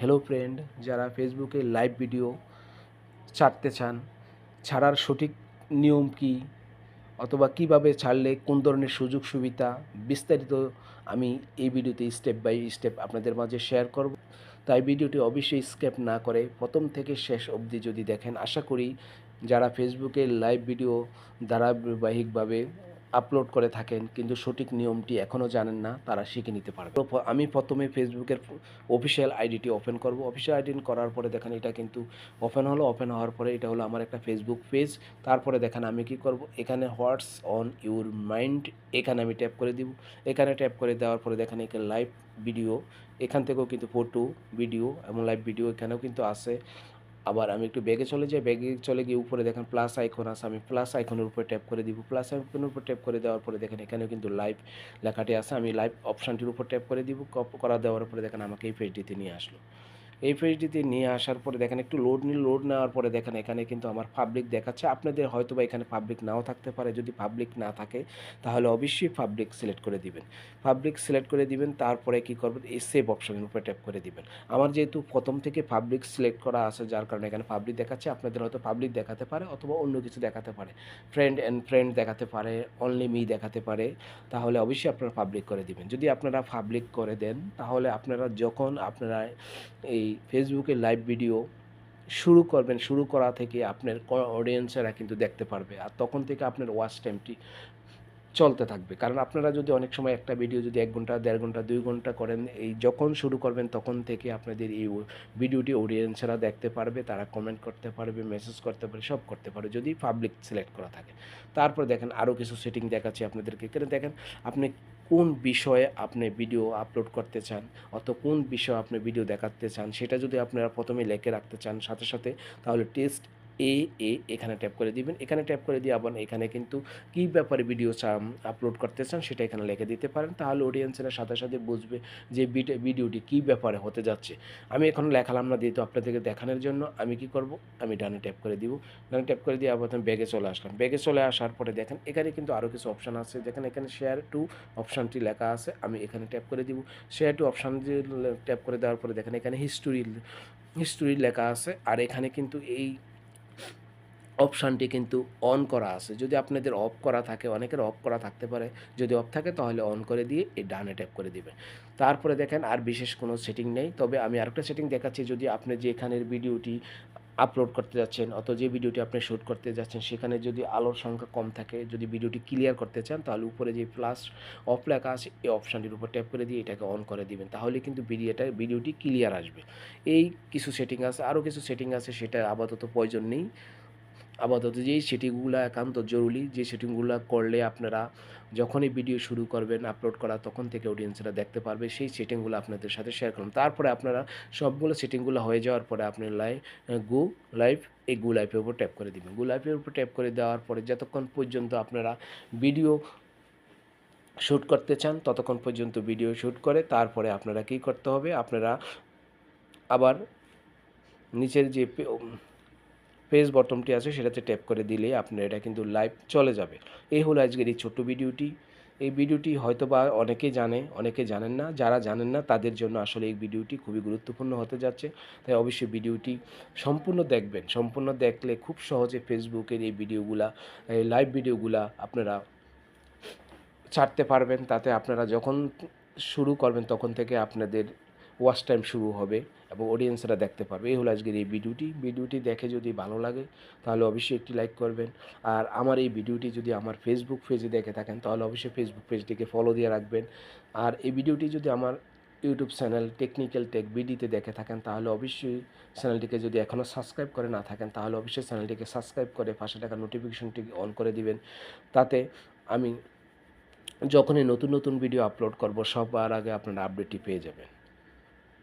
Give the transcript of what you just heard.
Hello friend যারা ফেসবুকে live video ছাড়তে চান, ছাড়ার সঠিক নিয়ম কী? অথবা কীভাবে ছাড়লে, কোন ধরনের সুযোগ সুবিধা? বিস্তারিত আমি এই ভিডিওতে স্টেপ বাই স্টেপ আপনাদের মাঝে শেয়ার করব। তাই ভিডিওটি অবশ্যই স্কেপ না করে প্রথম থেকে শেষ অবধি যদি দেখেন, আশা করি যারা ফেসবুকে লাইভ ভিডিও ধারাবাহিকভাবে আপলোড করে থাকেন, কিন্তু সঠিক নিয়মটি এখনও জানেন না, তারা শিখে নিতে পারবে। আমি প্রথমে ফেসবুকের অফিসিয়াল আইডিটি ওপেন করব। অফিসিয়াল আইডি করার পরে দেখেন এটা কিন্তু ওপেন হলো ওপেন হওয়ার পরে এটা হলো আমার একটা ফেসবুক পেজ তারপরে দেখেন আমি কি করব? এখানে হোয়াটস অন ইউর মাইন্ড এখানে আমি ট্যাপ করে দিব। এখানে ট্যাপ করে দেওয়ার পরে দেখেন এখানে লাইভ ভিডিও এখান থেকেও কিন্তু ফটো ভিডিও এবং লাইভ ভিডিও এখানেও কিন্তু আছে। আবার আমি একটু ব্যাগে চলে যাই ব্যাগে চলে গিয়ে উপরে দেখেন প্লাস আইকন আছে, আমি প্লাস আইকনের উপরে ট্যাপ করে দিব। প্লাস আইকনের উপর ট্যাপ করে দেওয়ার পরে দেখেন এখানেও কিন্তু লাইভ লেখাটি আছে, আমি লাইভ অপশানটির উপর ট্যাপ করে দিব। কপ করা দেওয়ার পরে দেখেন আমাকে এই পেজটিতে নিয়ে আসলো। এই পেজটিতে নিয়ে আসার পরে দেখেন, একটু লোড নিল লোড নেওয়ার পরে দেখেন, এখানে কিন্তু আমার পাবলিক দেখাচ্ছে। আপনাদের হয়তো বা এখানে পাবলিক নাও থাকতে পারে। যদি পাবলিক না থাকে, তাহলে অবশ্যই পাবলিক সিলেক্ট করে দিবেন। পাবলিক সিলেক্ট করে দিবেন, তারপরে কি করবেন? এই সেভ অপশনের উপরে ট্যাপ করে দিবেন। আমার যেহেতু প্রথম থেকে পাবলিক সিলেক্ট করা আছে, যার কারণে এখানে পাবলিক দেখাচ্ছে, আপনাদের হয়তো পাবলিক দেখাতে পারে অথবা অন্য কিছু দেখাতে পারে। ফ্রেন্ড অ্যান্ড ফ্রেন্ড দেখাতে পারে অনলি মি দেখাতে পারে, তাহলে অবশ্যই আপনারা পাবলিক করে দিবেন। যদি আপনারা পাবলিক করে দেন, তাহলে আপনারা যখন আপনারা এই ফেসবুকে লাইভ ভিডিও শুরু করবেন, শুরু করা থেকে আপনার অডিয়েন্সেরা কিন্তু দেখতে পারবে। আর তখন থেকে আপনার ওয়াচ টাইমটি চলতে থাকবে। কারণ আপনারা যদি অনেক সময় একটা ভিডিও যদি এক ঘণ্টা, দেড় ঘণ্টা, দুই ঘণ্টা করেন, এই যখন শুরু করবেন তখন থেকে আপনাদের এই ভিডিওটি অডিয়েন্সেরা দেখতে পারবে, তারা কমেন্ট করতে পারবে মেসেজ করতে পারবে, সব করতে পারবে, যদি পাবলিক সিলেক্ট করা থাকে। তারপর দেখেন আরও কিছু সেটিং দেখাচ্ছি আপনাদেরকে। এখানে দেখেন আপনি কোন বিষয়ে আপনি ভিডিও আপলোড করতে চান অত কোন বিষয়ে আপনি ভিডিও দেখাতে চান, সেটা যদি আপনারা প্রথমে লেখে রাখতে চান, সাথে সাথে তাহলে টেস্ট এ এ এখানে ট্যাপ করে দিবেন। এখানে ট্যাপ করে দিয়ে আবার এখানে কিন্তু কী ব্যাপারে ভিডিও আপলোড করতে চান সেটা এখানে লিখে দিতে পারেন। তাহলে অডিয়েন্সেরা সাথে সাথে বুঝবে যে ভিডিও- ভিডিওটি কী ব্যাপারে হতে যাচ্ছে। আমি এখন লেখালাম না যেহেতু আপনাদেরকে দেখানোর জন্য। আমি কি করব? আমি ডানে ট্যাপ করে দিব। ডানে ট্যাপ করে দিয়ে আবার ব্যাগে চলে আসলাম। ব্যাগে চলে আসার পরে দেখেন, এখানে কিন্তু আরও কিছু অপশান আছে। দেখেন, এখানে শেয়ার টু অপশানটি লেখা আছে। আমি এখানে ট্যাপ করে দিব। শেয়ার টু অপশান ট্যাপ করে দেওয়ার পরে দেখেন, এখানে হিস্টোরি হিস্টোরি লেখা আছে। আর এখানে কিন্তু এই অপশানটি কিন্তু অন করা আছে। যদি আপনাদের অফ করা থাকে, অনেকের অফ করা থাকতে পারে। যদি অফ থাকে, তাহলে অন করে দিয়ে এই ডানে ট্যাপ করে দিবেন। তারপরে দেখেন, আর বিশেষ কোনো সেটিং নেই। তবে আমি আরেকটা সেটিং দেখাচ্ছি। যদি আপনি যে এখানের ভিডিওটি আপলোড করতে যাচ্ছেন অত যে ভিডিওটি আপনি শ্যুট করতে যাচ্ছেন, সেখানে যদি আলোর সংখ্যা কম থাকে, যদি ভিডিওটি ক্লিয়ার করতে চান, তাহলে উপরে যে প্লাস অফ লেখা আছে, এই অপশানটির উপর ট্যাপ করে দিয়ে এটাকে অন করে দিবেন। তাহলে কিন্তু ভিডিওটা, ভিডিওটি ক্লিয়ার আসবে। এই কিছু সেটিং আছে, আরও কিছু সেটিং আছে, সেটা আপাতত প্রয়োজন নেই। আপাতত যেই সেটিংগুলো একান্ত জরুরি, যে সেটিংগুলো করলে আপনারা যখনই ভিডিও শুরু করবেন, আপলোড করা, তখন থেকে অডিয়েন্সরা দেখতে পারবে, সেই সেটিংগুলো আপনাদের সাথে শেয়ার করুন। তারপরে আপনারা সবগুলো সেটিংগুলো হয়ে যাওয়ার পরে আপনি লাইভ গু লাইভ এই গো লাইভের উপর ট্যাপ করে দিবেন। গো লাইভের উপর ট্যাপ করে দেওয়ার পরে যতক্ষণ পর্যন্ত আপনারা ভিডিও শ্যুট করতে চান, ততক্ষণ পর্যন্ত ভিডিও শ্যুট করে, তারপরে আপনারা কী করতে হবে? আপনারা আবার নিচের যে পেজ বটমটি আছে, সেটাতে ট্যাপ করে দিলেই আপনার এটা কিন্তু লাইভ চলে যাবে। এই হলো আজকের এই ছোট্ট ভিডিওটি। এই ভিডিওটি হয়তো বা অনেকে জানে, অনেকে জানেন না। যারা জানেন না, তাদের জন্য আসলে এই ভিডিওটি খুবই গুরুত্বপূর্ণ হতে যাচ্ছে। তাই অবশ্যই ভিডিওটি সম্পূর্ণ দেখবেন। সম্পূর্ণ দেখলে খুব সহজে ফেসবুকের এই ভিডিওগুলা, এই লাইভ ভিডিওগুলা আপনারা ছাড়তে পারবেন। তাতে আপনারা যখন শুরু করবেন, তখন থেকে আপনাদের ওয়াচ টাইম শুরু হবে এবং অডিয়েন্সরা দেখতে পারবে। এই হলো আজকের এই ভিডিওটি। ভিডিওটি দেখে যদি ভালো লাগে, তাহলে অবশ্যই একটি লাইক করবেন। আর আমার এই ভিডিওটি যদি আমার ফেসবুক পেজে দেখে থাকেন, তাহলে অবশ্যই ফেসবুক পেজটিকে ফলো দিয়ে রাখবেন। আর এই ভিডিওটি যদি আমার ইউটিউব চ্যানেল টেকনিক্যাল টেক বিডিতে দেখে থাকেন, তাহলে অবশ্যই চ্যানেলটিকে যদি এখনও সাবস্ক্রাইব করে না থাকেন, তাহলে অবশ্যই চ্যানেলটিকে সাবস্ক্রাইব করে পাশে থাকা নোটিফিকেশনটি অন করে দিবেন। তাতে আমি যখনই নতুন নতুন ভিডিও আপলোড করব, সবার আগে আপনারা আপডেটটি পেয়ে যাবেন।